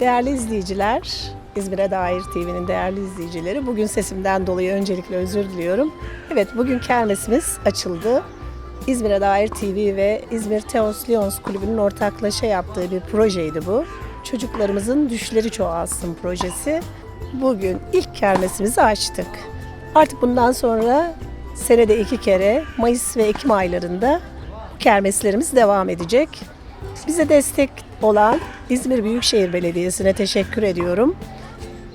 Değerli izleyiciler, İzmir'e dair TV'nin değerli izleyicileri, bugün sesimden dolayı öncelikle özür diliyorum. Evet, bugün kermesimiz açıldı. İzmir'e dair TV ve İzmir Teos Lions Kulübü'nün ortaklaşa yaptığı bir projeydi bu. Çocuklarımızın Düşleri Çoğalsın projesi. Bugün ilk kermesimizi açtık. Artık bundan sonra senede iki kere Mayıs ve Ekim aylarında kermeslerimiz devam edecek. Bize destek olan İzmir Büyükşehir Belediyesi'ne teşekkür ediyorum.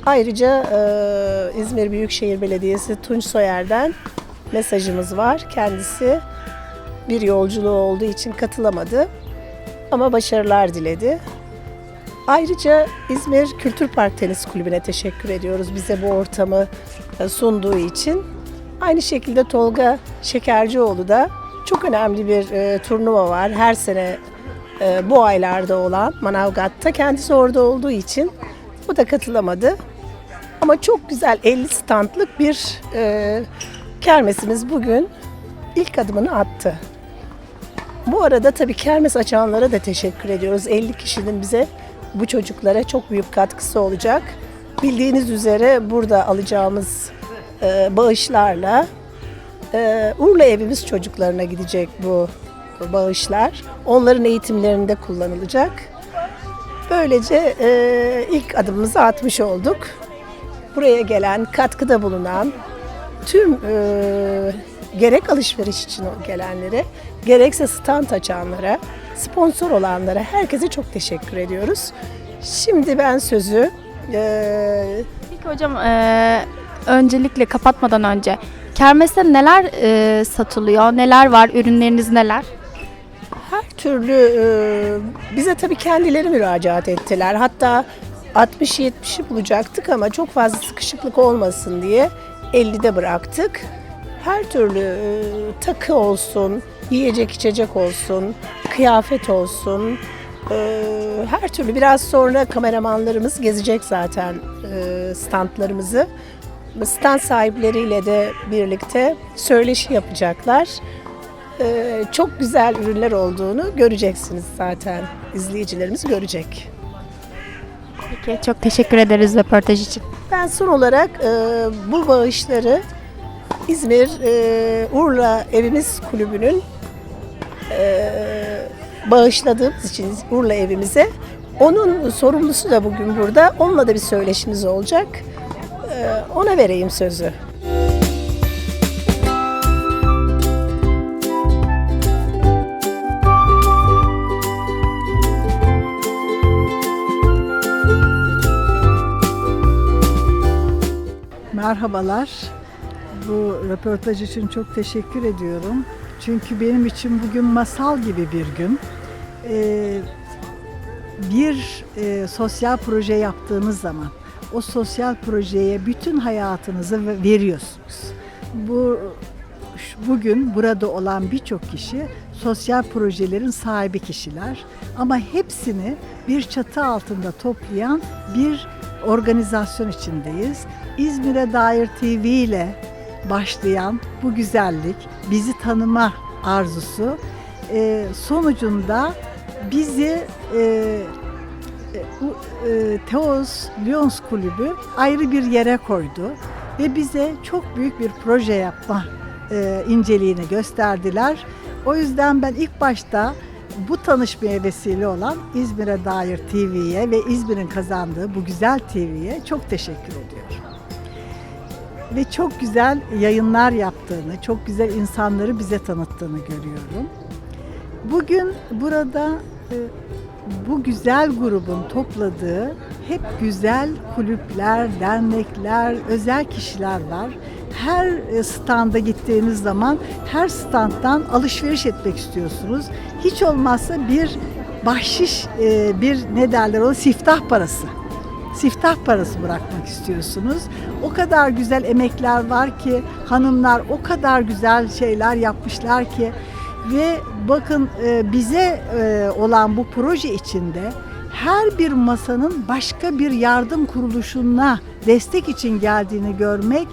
Ayrıca e, İzmir Büyükşehir Belediyesi Tunç Soyer'den mesajımız var. Kendisi bir yolculuğu olduğu için katılamadı ama başarılar diledi. Ayrıca İzmir Kültür Park Tenis Kulübü'ne teşekkür ediyoruz bize bu ortamı e, sunduğu için. Aynı şekilde Tolga Şekercioğlu da çok önemli bir e, turnuva var. Her sene e, bu aylarda olan Manavgat'ta kendisi orada olduğu için o da katılamadı. Ama çok güzel 50 standlık bir e, kermesimiz bugün ilk adımını attı. Bu arada tabii kermes açanlara da teşekkür ediyoruz. 50 kişinin bize bu çocuklara çok büyük katkısı olacak. Bildiğiniz üzere burada alacağımız e, bağışlarla e, Urla evimiz çocuklarına gidecek bu bağışlar. Onların eğitimlerinde kullanılacak. Böylece e, ilk adımımızı atmış olduk. Buraya gelen, katkıda bulunan tüm e, gerek alışveriş için gelenlere, gerekse stand açanlara, sponsor olanlara herkese çok teşekkür ediyoruz. Şimdi ben sözü e, Peki hocam eee, öncelikle kapatmadan önce kermeste neler eee, satılıyor? Neler var? Ürünleriniz neler? Türlü e, bize tabii kendileri müracaat ettiler. Hatta 60-70'i bulacaktık ama çok fazla sıkışıklık olmasın diye 50'de bıraktık. Her türlü e, takı olsun, yiyecek içecek olsun, kıyafet olsun, e, her türlü biraz sonra kameramanlarımız gezecek zaten e, standlarımızı. Stand sahipleriyle de birlikte söyleşi yapacaklar. Ee, çok güzel ürünler olduğunu göreceksiniz zaten. İzleyicilerimiz görecek. Peki çok teşekkür ederiz röportaj için. Ben son olarak e, bu bağışları İzmir e, Urla Evimiz Kulübü'nün e, bağışladığımız için Urla evimize onun sorumlusu da bugün burada. Onunla da bir söyleşimiz olacak. E, ona vereyim sözü. Merhabalar. Bu röportaj için çok teşekkür ediyorum. Çünkü benim için bugün masal gibi bir gün. Ee, bir e, sosyal proje yaptığınız zaman o sosyal projeye bütün hayatınızı ve- veriyorsunuz. Bu bugün burada olan birçok kişi sosyal projelerin sahibi kişiler ama hepsini bir çatı altında toplayan bir organizasyon içindeyiz. İzmir'e dair TV ile başlayan bu güzellik, bizi tanıma arzusu e, sonucunda bizi e, e, Teos Lions Kulübü ayrı bir yere koydu ve bize çok büyük bir proje yapma inceliğini gösterdiler. O yüzden ben ilk başta bu tanışmaya vesile olan İzmir'e dair TV'ye ve İzmir'in kazandığı bu güzel TV'ye çok teşekkür ediyorum. Ve çok güzel yayınlar yaptığını, çok güzel insanları bize tanıttığını görüyorum. Bugün burada e, bu güzel grubun topladığı hep güzel kulüpler, dernekler, özel kişiler var. Her e, standa gittiğiniz zaman her standdan alışveriş etmek istiyorsunuz. Hiç olmazsa bir bahşiş, e, bir ne derler o siftah parası. Siftah parası bırakmak istiyorsunuz. O kadar güzel emekler var ki hanımlar o kadar güzel şeyler yapmışlar ki ve bakın e, bize e, olan bu proje içinde her bir masanın başka bir yardım kuruluşuna destek için geldiğini görmek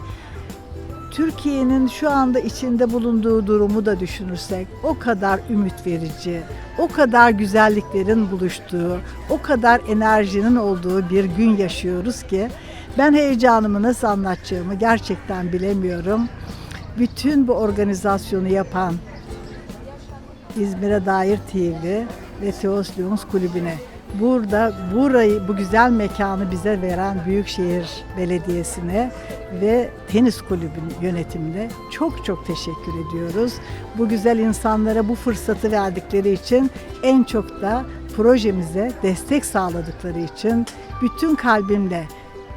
Türkiye'nin şu anda içinde bulunduğu durumu da düşünürsek o kadar ümit verici, o kadar güzelliklerin buluştuğu, o kadar enerjinin olduğu bir gün yaşıyoruz ki ben heyecanımı nasıl anlatacağımı gerçekten bilemiyorum. Bütün bu organizasyonu yapan İzmir'e dair TV ve Teos Lyons Kulübü'ne burada burayı bu güzel mekanı bize veren Büyükşehir Belediyesi'ne ve tenis kulübünün yönetimine çok çok teşekkür ediyoruz. Bu güzel insanlara bu fırsatı verdikleri için en çok da projemize destek sağladıkları için bütün kalbimle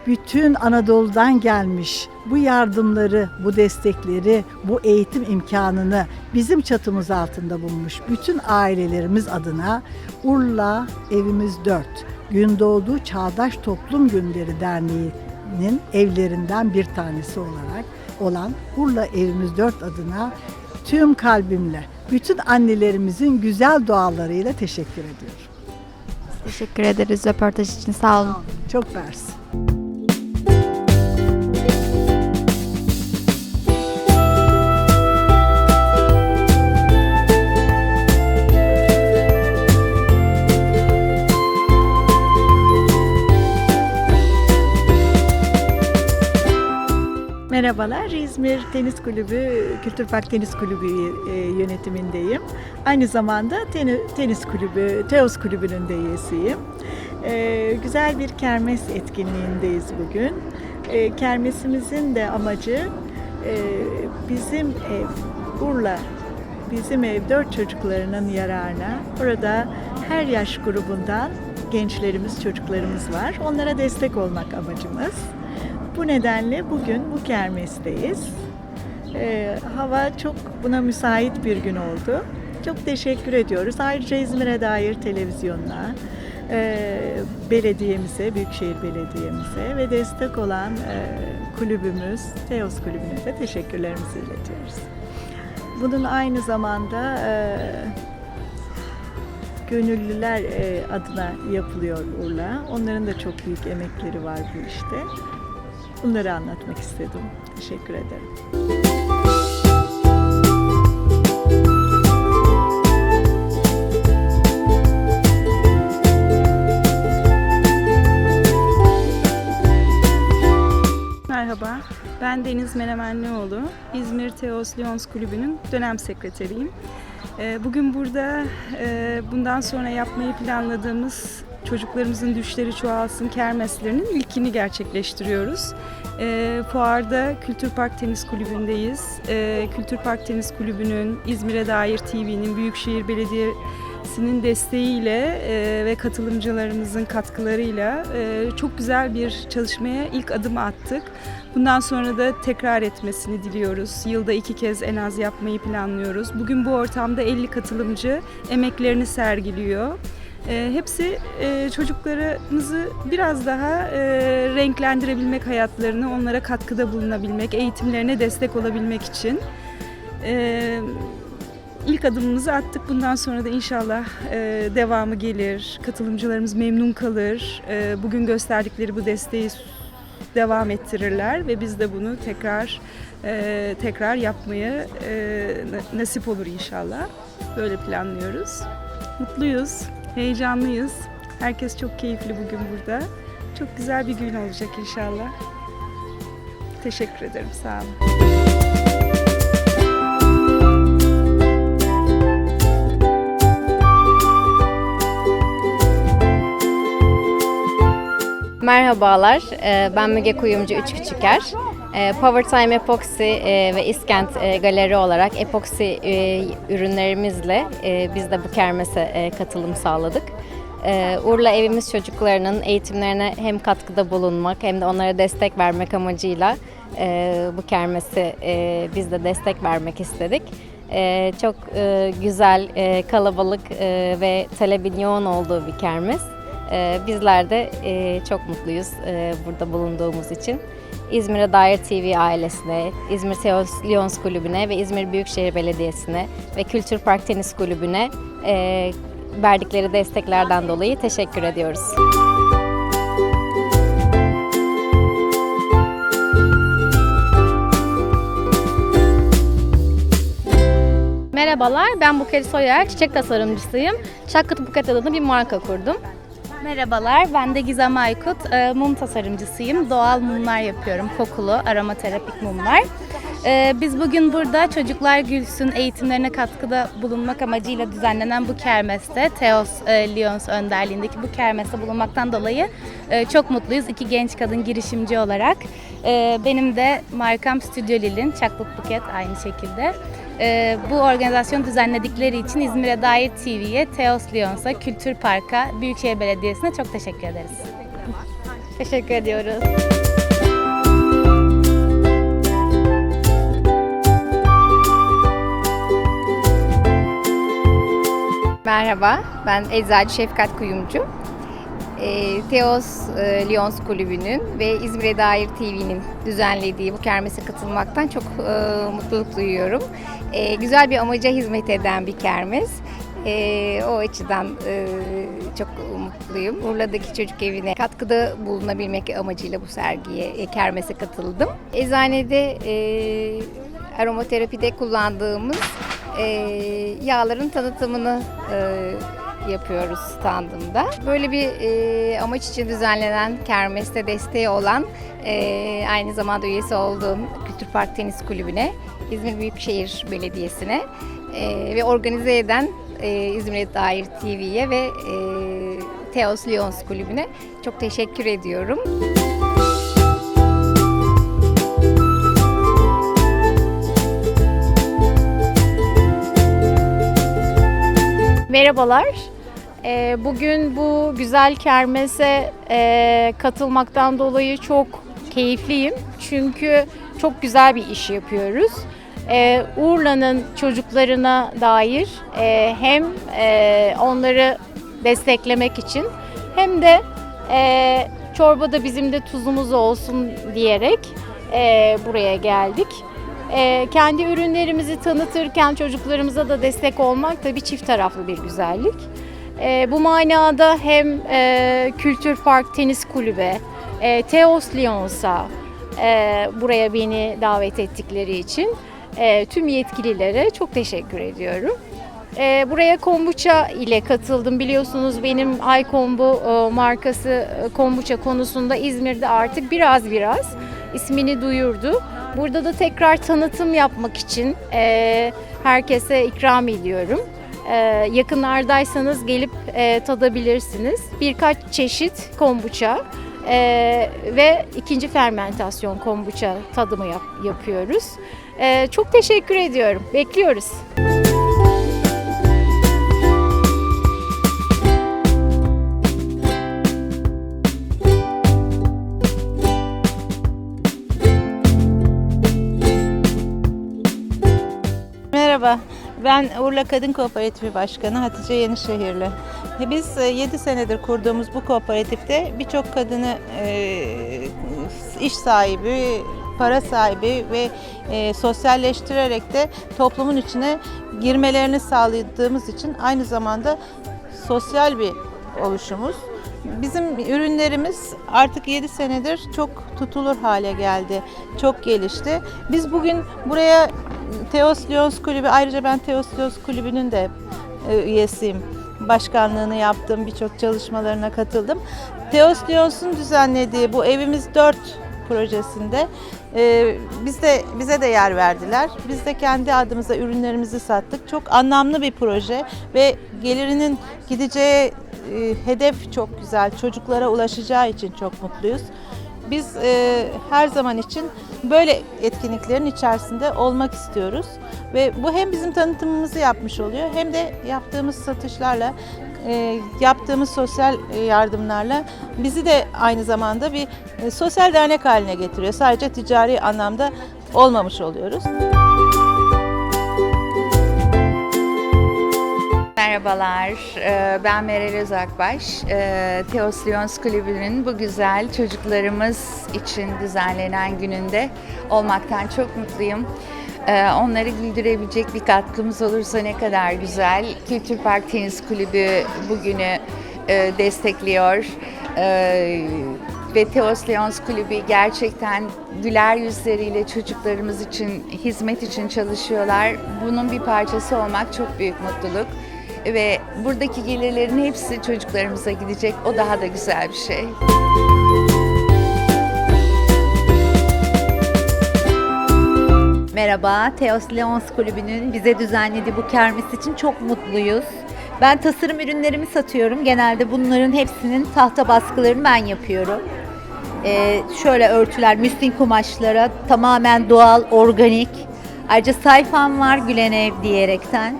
bütün Anadolu'dan gelmiş bu yardımları, bu destekleri, bu eğitim imkanını bizim çatımız altında bulmuş bütün ailelerimiz adına Urla Evimiz 4 Gündoğdu Çağdaş Toplum Günleri Derneği'nin evlerinden bir tanesi olarak olan Urla Evimiz 4 adına tüm kalbimle bütün annelerimizin güzel dualarıyla teşekkür ediyorum. Teşekkür ederiz röportaj için. Sağ olun. Çok mersi. Merhabalar, İzmir Tenis Kulübü, Kültür Park Tenis Kulübü e, yönetimindeyim. Aynı zamanda teni- tenis kulübü, Teos Kulübü'nün de üyesiyim. E, güzel bir kermes etkinliğindeyiz bugün. E, kermesimizin de amacı bizim ev, Urla, bizim ev dört çocuklarının yararına. Burada her yaş grubundan gençlerimiz, çocuklarımız var. Onlara destek olmak amacımız. Bu nedenle bugün bu kermesteyiz. Ee, hava çok buna müsait bir gün oldu. Çok teşekkür ediyoruz. Ayrıca İzmir'e dair televizyonuna, e, belediyemize, Büyükşehir Belediye'mize ve destek olan e, kulübümüz, Teos Kulübü'ne de teşekkürlerimizi iletiyoruz. Bunun aynı zamanda e, gönüllüler e, adına yapılıyor Urla. Onların da çok büyük emekleri var bu işte. Bunları anlatmak istedim. Teşekkür ederim. Merhaba, ben Deniz Menemenlioğlu. İzmir Teos Lyons Kulübü'nün dönem sekreteriyim. Ee, Bugün burada e, bundan sonra yapmayı planladığımız çocuklarımızın düşleri çoğalsın kermeslerinin ilkini gerçekleştiriyoruz. Ee, Fuarda Kültür Park Tenis Kulübü'ndeyiz. Ee, Kültür Park Tenis Kulübü'nün, İzmir'e dair TV'nin, Büyükşehir Belediyesi'nin desteğiyle e, ve katılımcılarımızın katkılarıyla e, çok güzel bir çalışmaya ilk adım attık. Bundan sonra da tekrar etmesini diliyoruz. Yılda iki kez en az yapmayı planlıyoruz. Bugün bu ortamda 50 katılımcı emeklerini sergiliyor. E, hepsi e, çocuklarımızı biraz daha e, renklendirebilmek hayatlarını, onlara katkıda bulunabilmek, eğitimlerine destek olabilmek için. E, ilk adımımızı attık. Bundan sonra da inşallah e, devamı gelir. Katılımcılarımız memnun kalır. E, bugün gösterdikleri bu desteği devam ettirirler ve biz de bunu tekrar e, tekrar yapmayı e, na- nasip olur inşallah. Böyle planlıyoruz. Mutluyuz, heyecanlıyız. Herkes çok keyifli bugün burada. Çok güzel bir gün olacak inşallah. Teşekkür ederim, sağ olun. Merhabalar, e, ben Müge Kuyumcu Üç Küçüker. E, Power Time Epoxy e, ve İskent e, Galeri olarak epoksi e, ürünlerimizle biz de bu kermese katılım sağladık. Urla Evimiz çocuklarının eğitimlerine hem katkıda bulunmak hem de onlara destek vermek amacıyla bu kermesi biz de destek vermek istedik. Çok güzel, kalabalık ve talebin yoğun olduğu bir kermes. Ee, bizler de çok mutluyuz burada bulunduğumuz için. İzmir'e dair TV ailesine, İzmir Lyons Kulübü'ne ve İzmir Büyükşehir Belediyesi'ne ve Kültür Park Tenis Kulübü'ne e, verdikleri desteklerden dolayı teşekkür ediyoruz. Merhabalar, ben Buket Soyer, çiçek tasarımcısıyım. Çakkıt Buket adında bir marka kurdum. Merhabalar, ben de Gizem Aykut. Ee, Mum tasarımcısıyım. Doğal mumlar yapıyorum. Kokulu, aromaterapik mumlar. Ee, Biz bugün burada Çocuklar Gülsün eğitimlerine katkıda bulunmak amacıyla düzenlenen bu kermeste, Teos e, Lyons önderliğindeki bu kermeste bulunmaktan dolayı e, çok mutluyuz. İki genç kadın girişimci olarak. Ee, Benim de markam Stüdyo Lil'in, Çaklık Buket aynı şekilde. Ee, bu organizasyonu düzenledikleri için İzmir'e dair TV'ye, Teos Lyons'a, Kültür Park'a, Büyükşehir Belediyesi'ne çok teşekkür ederiz. teşekkür ediyoruz. Merhaba, ben Eczacı Şefkat Kuyumcu. E, Teos e, Lyons Kulübü'nün ve İzmir'e dair TV'nin düzenlediği bu kermese katılmaktan çok e, mutluluk duyuyorum. E, güzel bir amaca hizmet eden bir kermes. E, o açıdan e, çok mutluyum. Urla'daki çocuk evine katkıda bulunabilmek amacıyla bu sergiye, e, kermese katıldım. Eczanede e, aromaterapide kullandığımız e, yağların tanıtımını e, yapıyoruz standımda. Böyle bir e, amaç için düzenlenen kermeste desteği olan e, aynı zamanda üyesi olduğum Kültür Park Tenis Kulübü'ne, İzmir Büyükşehir Belediyesi'ne e, ve organize eden e, İzmir'e dair TV'ye ve e, Teos Lyons Kulübü'ne çok teşekkür ediyorum. Merhabalar. Ee, Bugün bu güzel kermese e, katılmaktan dolayı çok keyifliyim. Çünkü çok güzel bir iş yapıyoruz. Ee, Urla'nın çocuklarına dair e, hem e, onları desteklemek için hem de e, çorbada bizim de tuzumuz olsun diyerek e, buraya geldik. Ee, kendi ürünlerimizi tanıtırken çocuklarımıza da destek olmak da bir çift taraflı bir güzellik. Ee, bu manada hem e, Kültür Park Tenis Kulübü, e, Teos Lyons'a e, buraya beni davet ettikleri için e, tüm yetkililere çok teşekkür ediyorum. E, buraya kombuça ile katıldım. Biliyorsunuz benim iKombu e, markası e, kombuça konusunda İzmir'de artık biraz biraz ismini duyurdu. Burada da tekrar tanıtım yapmak için e, herkese ikram ediyorum. E, yakınlardaysanız gelip e, tadabilirsiniz. Birkaç çeşit kombuça e, ve ikinci fermentasyon kombuça tadımı yap- yapıyoruz. E, çok teşekkür ediyorum. Bekliyoruz. Merhaba, ben Urla Kadın Kooperatifi Başkanı Hatice Yenişehirli. Biz 7 senedir kurduğumuz bu kooperatifte birçok kadını e, iş sahibi, para sahibi ve e, sosyalleştirerek de toplumun içine girmelerini sağladığımız için aynı zamanda sosyal bir oluşumuz. Bizim ürünlerimiz artık 7 senedir çok tutulur hale geldi. Çok gelişti. Biz bugün buraya Teos Lyons Kulübü, ayrıca ben Teos Lyons Kulübü'nün de e, üyesiyim. Başkanlığını yaptım, birçok çalışmalarına katıldım. Teos Lyons'un düzenlediği bu Evimiz 4 projesinde e, biz de bize de yer verdiler. Biz de kendi adımıza ürünlerimizi sattık. Çok anlamlı bir proje ve gelirinin gideceği e, hedef çok güzel. Çocuklara ulaşacağı için çok mutluyuz. Biz e, her zaman için böyle etkinliklerin içerisinde olmak istiyoruz ve bu hem bizim tanıtımımızı yapmış oluyor hem de yaptığımız satışlarla yaptığımız sosyal e, yardımlarla bizi de aynı zamanda bir e, sosyal dernek haline getiriyor. Sadece ticari anlamda olmamış oluyoruz. Merhabalar, ben Meral Özakbaş. Teos Lyons Kulübü'nün bu güzel çocuklarımız için düzenlenen gününde olmaktan çok mutluyum. Ee, Onları güldürebilecek bir katkımız olursa ne kadar güzel. Kültür Park Tenis Kulübü bugünü e, destekliyor. Ee, ve Teos Leons Kulübü gerçekten güler yüzleriyle çocuklarımız için, hizmet için çalışıyorlar. Bunun bir parçası olmak çok büyük mutluluk. Ve buradaki gelirlerin hepsi çocuklarımıza gidecek. O daha da güzel bir şey. Merhaba, Teos Leons Kulübü'nün bize düzenlediği bu kermes için çok mutluyuz. Ben tasarım ürünlerimi satıyorum. Genelde bunların hepsinin tahta baskılarını ben yapıyorum. Ee, şöyle örtüler, müslin kumaşlara tamamen doğal, organik. Ayrıca sayfam var Gülen Ev diyerekten.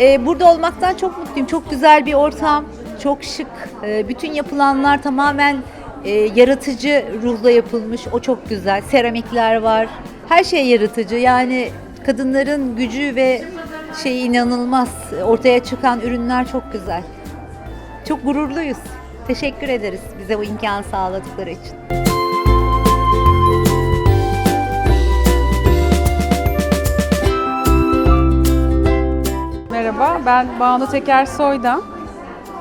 Ee, burada olmaktan çok mutluyum. Çok güzel bir ortam, çok şık. Ee, bütün yapılanlar tamamen e, yaratıcı ruhla yapılmış. O çok güzel. Seramikler var. Her şey yaratıcı. Yani kadınların gücü ve şey inanılmaz. Ortaya çıkan ürünler çok güzel. Çok gururluyuz. Teşekkür ederiz bize bu imkanı sağladıkları için. Merhaba, ben Banu Teker Soy'dan.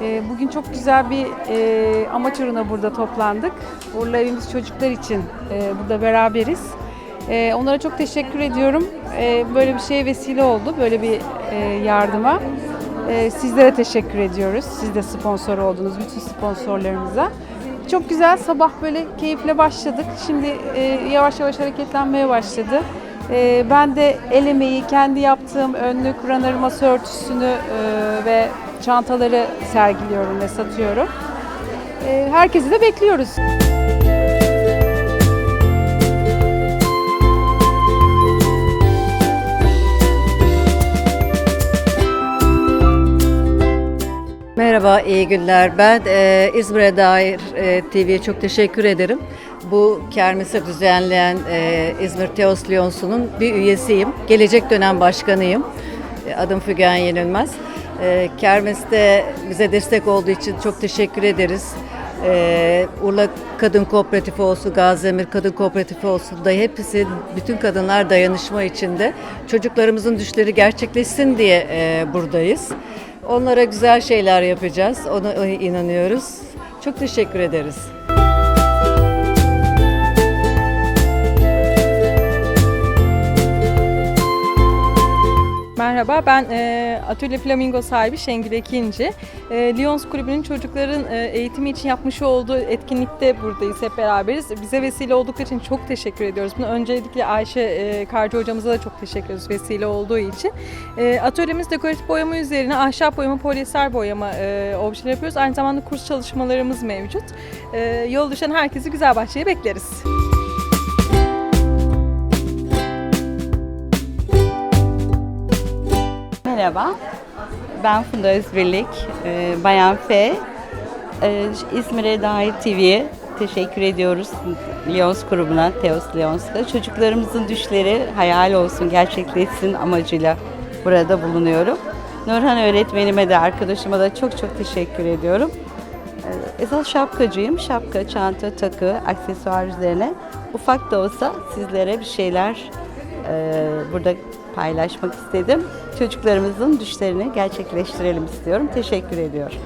Ee, Bugün çok güzel bir e, amaç uğruna burada toplandık. Urla Evimiz Çocuklar için e, burada beraberiz. E, Onlara çok teşekkür ediyorum. E, Böyle bir şeye vesile oldu, böyle bir e, yardıma. E, Sizlere teşekkür ediyoruz. Siz de sponsor oldunuz, bütün sponsorlarımıza. Çok güzel, sabah böyle keyifle başladık. Şimdi e, yavaş yavaş hareketlenmeye başladı. Ee, ben de el emeği, kendi yaptığım önlük, runner masa örtüsünü e, ve çantaları sergiliyorum ve satıyorum. Ee, herkesi de bekliyoruz. Merhaba, iyi günler. Ben e, İzmir'e dair e, TV'ye çok teşekkür ederim. Bu kermesi düzenleyen e, İzmir Teos Lyonsu'nun bir üyesiyim. Gelecek dönem başkanıyım. E, adım Fügen Yenilmez. E, kermeste bize destek olduğu için çok teşekkür ederiz. E, Urla Kadın Kooperatifi olsun, Gaziemir Kadın Kooperatifi olsun da hepsi, bütün kadınlar dayanışma içinde. Çocuklarımızın düşleri gerçekleşsin diye e, buradayız. Onlara güzel şeyler yapacağız. Ona inanıyoruz. Çok teşekkür ederiz. Merhaba, ben e, Atölye Flamingo sahibi Şengül Ekinci. E, Lions Kulübü'nün çocukların e, eğitimi için yapmış olduğu etkinlikte buradayız, hep beraberiz. Bize vesile oldukları için çok teşekkür ediyoruz. Bunu öncelikle Ayşe e, Karcı hocamıza da çok teşekkür ediyoruz vesile olduğu için. E, atölyemiz dekoratif boyama üzerine ahşap boyama, polyester boyama e, objeler yapıyoruz. Aynı zamanda kurs çalışmalarımız mevcut. E, yol düşen herkesi güzel bahçeye bekleriz. Merhaba, ben Funda Özbirlik, e, Bayan F. E, İzmir'e dair TV'ye teşekkür ediyoruz. Lyons grubuna, Teos Lyons'ta. Çocuklarımızın düşleri hayal olsun, gerçekleşsin amacıyla burada bulunuyorum. Nurhan öğretmenime de, arkadaşıma da çok çok teşekkür ediyorum. E, Esas şapkacıyım. Şapka, çanta, takı, aksesuar üzerine ufak da olsa sizlere bir şeyler e, burada paylaşmak istedim. Çocuklarımızın düşlerini gerçekleştirelim istiyorum. Teşekkür ediyorum.